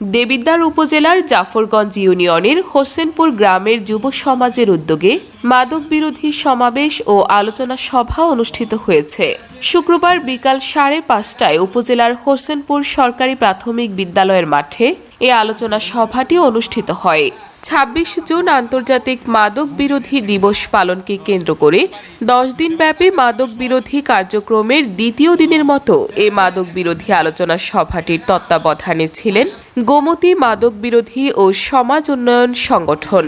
দেবিদ্বার উপজেলার জাফরগঞ্জ ইউনিয়নের হোসেনপুর গ্রামের যুব সমাজের উদ্যোগে মাদক বিরোধী সমাবেশ ও আলোচনা সভা অনুষ্ঠিত হয়েছে। শুক্রবার বিকাল সাড়ে পাঁচটায় উপজেলার হোসেনপুর সরকারি প্রাথমিক বিদ্যালয়ের মাঠে এ আলোচনা সভাটি অনুষ্ঠিত হয়। ছাব্বিশ জুন আন্তর্জাতিক মাদক বিরোধী দিবস পালনকে কেন্দ্র করে দশ দিনব্যাপী মাদক বিরোধী কার্যক্রমের দ্বিতীয় দিনের মতো এ মাদক বিরোধী আলোচনা সভাটির তত্ত্বাবধানে ছিলেন গোমতী মাদক বিরোধী ও সমাজ উন্নয়ন সংগঠন।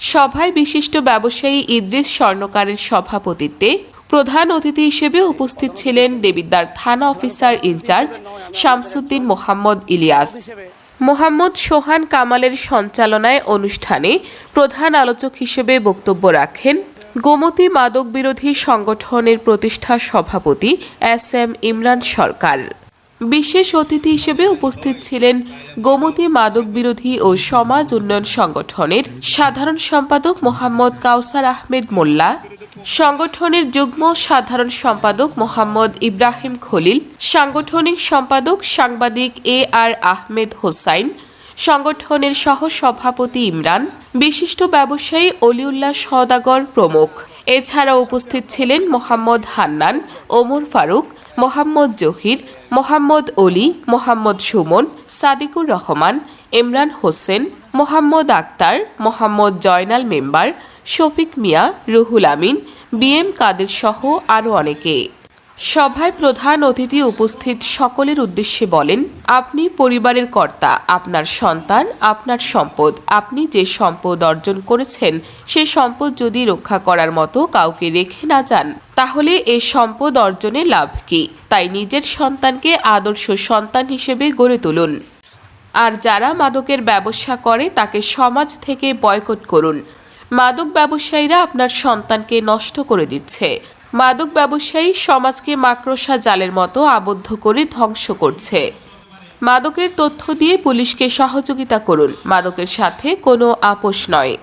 সভায় বিশিষ্ট ব্যবসায়ী ইদ্রিস স্বর্ণকারের সভাপতিত্বে প্রধান অতিথি হিসেবে উপস্থিত ছিলেন দেবিদ্বার থানা officer in charge Shamsuddin Mohammad Elias. Mohammad Sohan কামালের সঞ্চালনায় অনুষ্ঠানে প্রধান আলোচক হিসেবে বক্তব্য রাখেন গোমতী মাদক বিরোধী সংগঠনের প্রতিষ্ঠা সভাপতি এস এম ইমরান সরকার। বিশেষ অতিথি হিসেবে উপস্থিত ছিলেন গোমতী মাদক বিরোধী ও সমাজ উন্নয়ন সংগঠনের সাধারণ সম্পাদক মোহাম্মদ কাউসার আহমেদ মোল্লা সংগঠনের যুগ্ম সাধারণ সম্পাদক মোহাম্মদ ইব্রাহিম খলিল, সাংগঠনিক সম্পাদক সাংবাদিক এ আর আহমেদ হোসাইন, সংগঠনের সহ সভাপতি ইমরান, বিশিষ্ট ব্যবসায়ী অলিউল্লাহ সদাগর প্রমুখ। এছাড়া উপস্থিত ছিলেন মোহাম্মদ হান্নান, ওমর ফারুক, মোহাম্মদ জহির, মোহাম্মদ অলি, মোহাম্মদ সুমন, সাদিকুর রহমান, ইমরান হোসেন, মোহাম্মদ আক্তার, মোহাম্মদ জয়নাল মেম্বার, শফিক মিয়া, রুহুল আমিন বিএম কাদের সহ আরও অনেকে। সভায় প্রধান অতিথি উপস্থিত সকলের উদ্দেশ্যে বলেন, আপনি পরিবারের কর্তা, আপনার সন্তান, আপনার সম্পদ, আপনি যে সম্পদ অর্জন করেছেন, সে সম্পদ যদি রক্ষা করার মতো কাউকে রেখে না যান, তাহলে এ সম্পদ অর্জনে লাভ কি? তাই নিজের সন্তানকে আদর্শ সন্তান হিসেবে গড়ে তুলুন। আর যারা মাদকের ব্যবসা করে, তাকে সমাজ থেকে বয়কট করুন। মাদক ব্যবসায়ীরা আপনার সন্তানকে নষ্ট করে দিচ্ছে। মাদক ব্যবসায়ী সমাজকে মাকড়সা জালের মতো আবদ্ধ করে ধ্বংস করছে। মাদকের তথ্য দিয়ে পুলিশকে সহযোগিতা করুন। মাদকের সাথে কোনো আপোষ নয়।